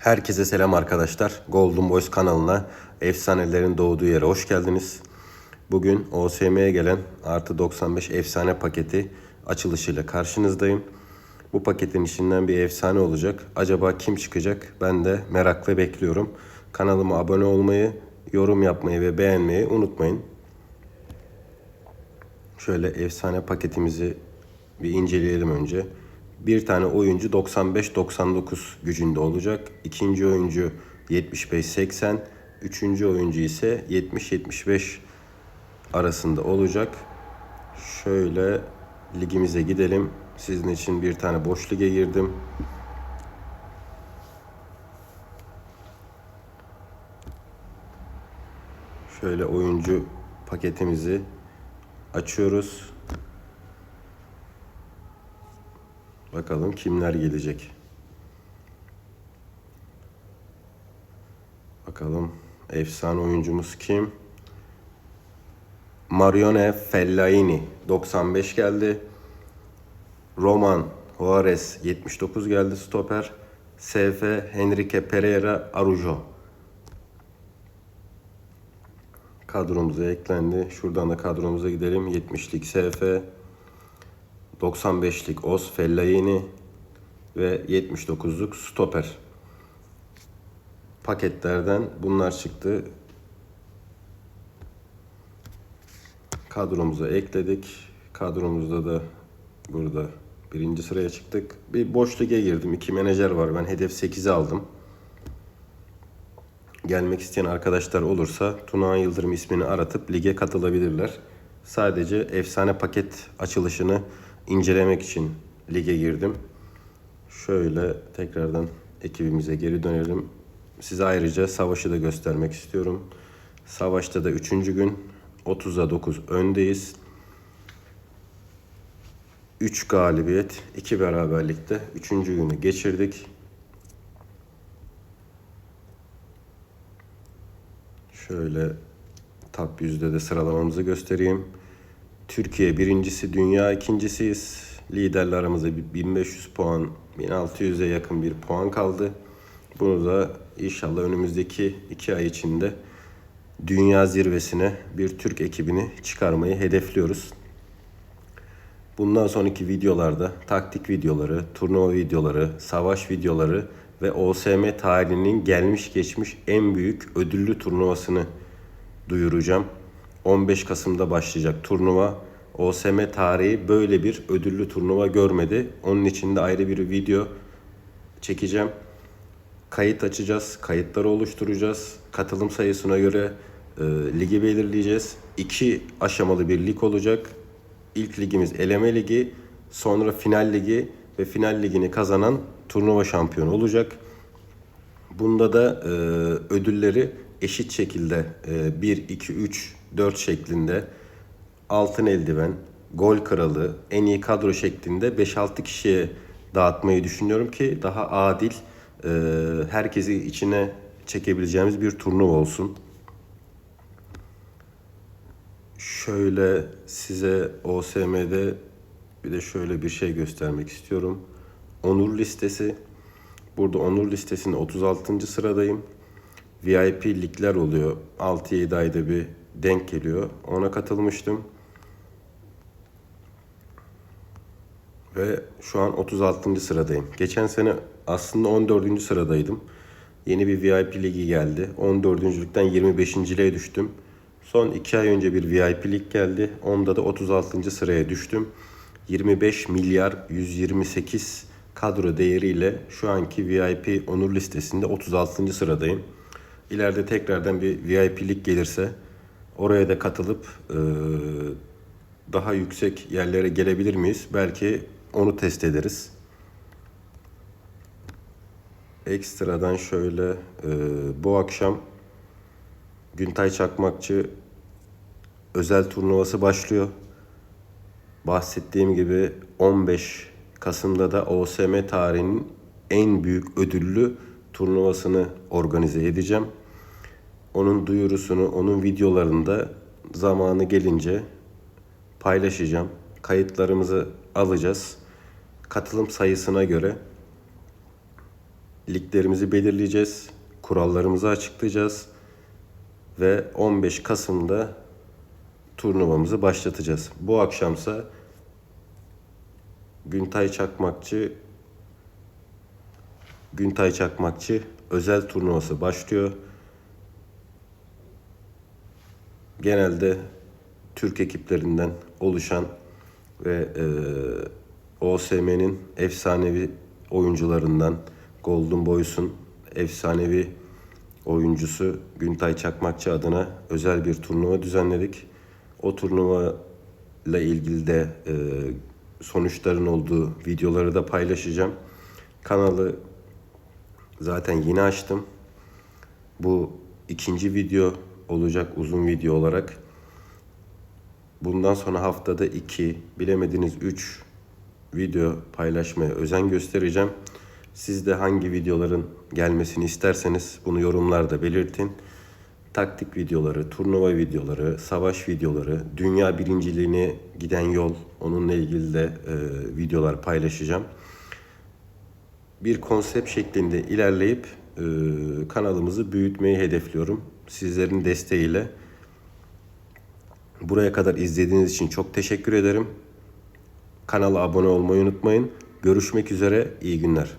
Herkese selam arkadaşlar. Golden Boys kanalına efsanelerin doğduğu yere hoş geldiniz. Bugün OSM'ye gelen artı 95 efsane paketi açılışıyla karşınızdayım. Bu paketin içinden bir efsane olacak. Acaba kim çıkacak? Ben de merakla bekliyorum. Kanalıma abone olmayı, yorum yapmayı ve beğenmeyi unutmayın. Şöyle efsane paketimizi bir inceleyelim önce. Bir tane oyuncu 95-99 gücünde olacak. İkinci oyuncu 75-80. Üçüncü oyuncu ise 70-75 arasında olacak. Şöyle ligimize gidelim. Sizin için bir tane boş lige girdim. Şöyle oyuncu paketimizi açıyoruz. Bakalım kimler gelecek. Bakalım efsane oyuncumuz kim? Marione Fellaini 95 geldi. Roman Juarez 79 geldi stoper. SF Henrique Pereira Arujo kadromuza eklendi. Şuradan da kadromuza gidelim. 70'lik SF, 95'lik Os Fellaini ve 79'luk stoper. Paketlerden bunlar çıktı. Kadromuza ekledik. Kadromuzda da burada birinci sıraya çıktık. Bir boş lige girdim. İki menajer var. Ben hedef 8'i aldım gelmek isteyen arkadaşlar olursa Tuna Yıldırım ismini aratıp lige katılabilirler. Sadece efsane paket açılışını incelemek için lige girdim. Şöyle tekrardan ekibimize geri dönelim. Size ayrıca savaşı da göstermek istiyorum. Savaşta da 3. gün 30'a 9 öndeyiz. 3 galibiyet, 2 beraberlikte 3. günü geçirdik. Şöyle top yüzde de sıralamamızı göstereyim. Türkiye birincisi, dünya ikincisiyiz. Liderle aramızda bir 1500 puan, 1600'e yakın bir puan kaldı. Bunu da inşallah önümüzdeki iki ay içinde dünya zirvesine bir Türk ekibini çıkarmayı hedefliyoruz. Bundan sonraki videolarda taktik videoları, turnuva videoları, savaş videoları ve OSM tarihinin gelmiş geçmiş en büyük ödüllü turnuvasını duyuracağım. 15 Kasım'da başlayacak turnuva. OSM tarihi böyle bir ödüllü turnuva görmedi. Onun için de ayrı bir video çekeceğim. Kayıt açacağız, kayıtları oluşturacağız. Katılım sayısına göre e, ligi belirleyeceğiz. İki aşamalı bir lig olacak. İlk ligimiz eleme ligi, sonra final ligi ve final ligini kazanan turnuva şampiyonu olacak. Bunda da e, ödülleri eşit şekilde e, 1, 2, 3, 4 şeklinde altın eldiven, gol kralı, en iyi kadro şeklinde 5-6 kişiye dağıtmayı düşünüyorum ki daha adil e, herkesi içine çekebileceğimiz bir turnuva olsun. Şöyle size OSM'de bir de şöyle bir şey göstermek istiyorum. Onur listesi. Burada onur listesinde 36. sıradayım. VIP ligler oluyor. 6-7 ayda bir denk geliyor. Ona katılmıştım. Ve şu an 36. sıradayım. Geçen sene aslında 14. sıradaydım. Yeni bir VIP ligi geldi. 14. ligden 25.liğe düştüm. Son 2 ay önce bir VIP lig geldi. Onda da 36. sıraya düştüm. 25 milyar 128 kadro değeriyle şu anki VIP onur listesinde 36. sıradayım. İleride tekrardan bir VIP'lik gelirse oraya da katılıp e, daha yüksek yerlere gelebilir miyiz? Belki onu test ederiz. Ekstradan şöyle e, bu akşam Güntay Çakmakçı özel turnuvası başlıyor. Bahsettiğim gibi 15 Kasım'da da OSM tarihinin en büyük ödüllü turnuvasını organize edeceğim. Onun duyurusunu, onun videolarında zamanı gelince paylaşacağım. Kayıtlarımızı alacağız. Katılım sayısına göre liglerimizi belirleyeceğiz. Kurallarımızı açıklayacağız. Ve 15 Kasım'da turnuvamızı başlatacağız. Bu akşamsa Güntay Çakmakçı Güntay Çakmakçı özel turnuvası başlıyor. Genelde Türk ekiplerinden oluşan ve e, OSM'nin efsanevi oyuncularından Golden Boys'un efsanevi oyuncusu Güntay Çakmakçı adına özel bir turnuva düzenledik. O turnuva ile ilgili de e, sonuçların olduğu videoları da paylaşacağım. Kanalı zaten yeni açtım. Bu ikinci video olacak uzun video olarak. Bundan sonra haftada 2, bilemediniz 3 video paylaşmaya özen göstereceğim. Siz de hangi videoların gelmesini isterseniz bunu yorumlarda belirtin. Taktik videoları, turnuva videoları, savaş videoları, dünya birinciliğine giden yol, onunla ilgili de e, videolar paylaşacağım. Bir konsept şeklinde ilerleyip e, kanalımızı büyütmeyi hedefliyorum. Sizlerin desteğiyle. Buraya kadar izlediğiniz için çok teşekkür ederim. Kanala abone olmayı unutmayın. Görüşmek üzere, iyi günler.